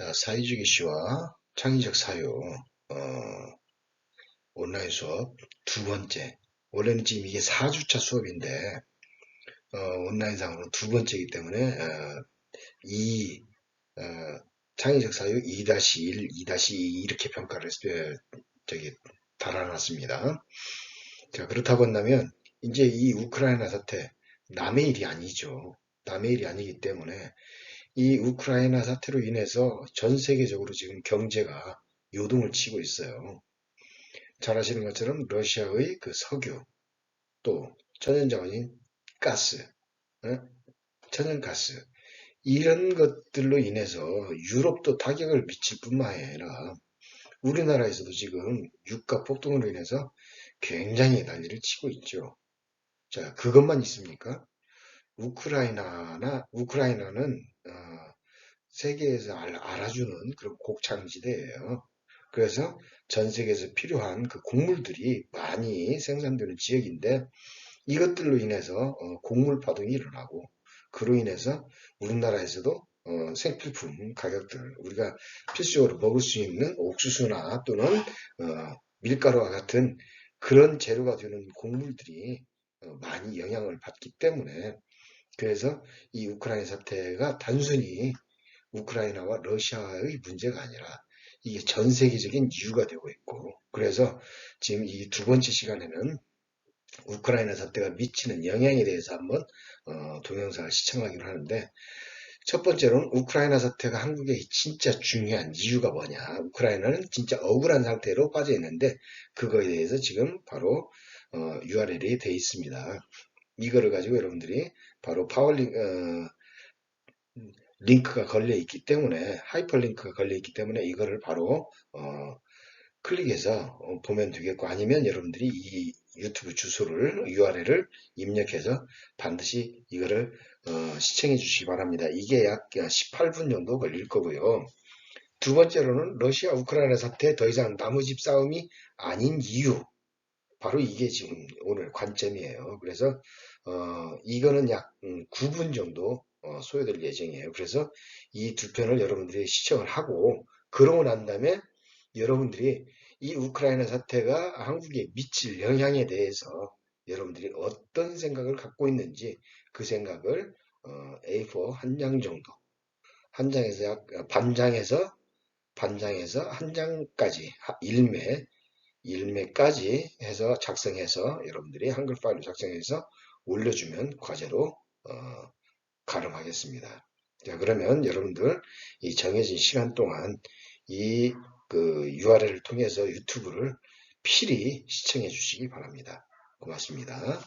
자, 사회주의 시와 창의적 사유, 어, 온라인 수업 두 번째. 원래는 지금 이게 4주차 수업인데, 어, 온라인상으로 두 번째이기 때문에, 어, 이, 어, 창의적 사유 2-1, 2-2 이렇게 평가를, 어, 저기, 달아놨습니다. 자, 그렇다고 한다면, 이제 이 우크라이나 사태, 남의 일이 아니죠. 남의 일이 아니기 때문에, 이 우크라이나 사태로 인해서 전 세계적으로 지금 경제가 요동을 치고 있어요. 잘 아시는 것처럼 러시아의 그 석유, 또 천연자원인 가스, 어? 천연가스, 이런 것들로 인해서 유럽도 타격을 미칠 뿐만 아니라 우리나라에서도 지금 유가 폭등으로 인해서 굉장히 난리를 치고 있죠. 자, 그것만 있습니까? 우크라이나나 우크라이나는 어, 세계에서 알 아주는 그런 곡창지대예요. 그래서 전 세계에서 필요한 그 곡물들이 많이 생산되는 지역인데 이것들로 인해서 어, 곡물 파동이 일어나고 그로 인해서 우리나라에서도 어, 생필품 가격들 우리가 필수적으로 먹을 수 있는 옥수수나 또는 어, 밀가루와 같은 그런 재료가 되는 곡물들이 어, 많이 영향을 받기 때문에 그래서 이 우크라이나 사태가 단순히 우크라이나와 러시아의 문제가 아니라 이게 전 세계적인 이유가 되고 있고 그래서 지금 이 두 번째 시간에는 우크라이나 사태가 미치는 영향에 대해서 한번 어, 동영상을 시청하기로 하는데 첫 번째로는 우크라이나 사태가 한국에 진짜 중요한 이유가 뭐냐 우크라이나는 진짜 억울한 상태로 빠져 있는데 그거에 대해서 지금 바로 어, URL이 되어 있습니다. 이거를 가지고 여러분들이 바로 파워링 어, 링크가 걸려 있기 때문에 하이퍼링크가 걸려 있기 때문에 이거를 바로 어, 클릭해서 어, 보면 되겠고 아니면 여러분들이 이 유튜브 주소를 URL을 입력해서 반드시 이거를 어, 시청해 주시기 바랍니다. 이게 약 18분 정도 걸릴 거고요. 두 번째로는 러시아 우크라이나 사태 더 이상 나무집 싸움이 아닌 이유 바로 이게 지금 오늘 관점이에요. 그래서 어, 이거는 약 9분 음, 정도 어, 소요될 예정이에요. 그래서 이 두 편을 여러분들이 시청을 하고 그러고 난 다음에 여러분들이 이 우크라이나 사태가 한국에 미칠 영향에 대해서 여러분들이 어떤 생각을 갖고 있는지 그 생각을 어, A4 한 장 정도 한 장에서 약 반장에서 반장에서 한 장까지 1매 1매까지 해서 작성해서 여러분들이 한글 파일을 작성해서 올려주면 과제로 어, 가름하겠습니다. 자 그러면 여러분들 이 정해진 시간 동안 이 그 URL을 통해서 유튜브를 필히 시청해 주시기 바랍니다. 고맙습니다.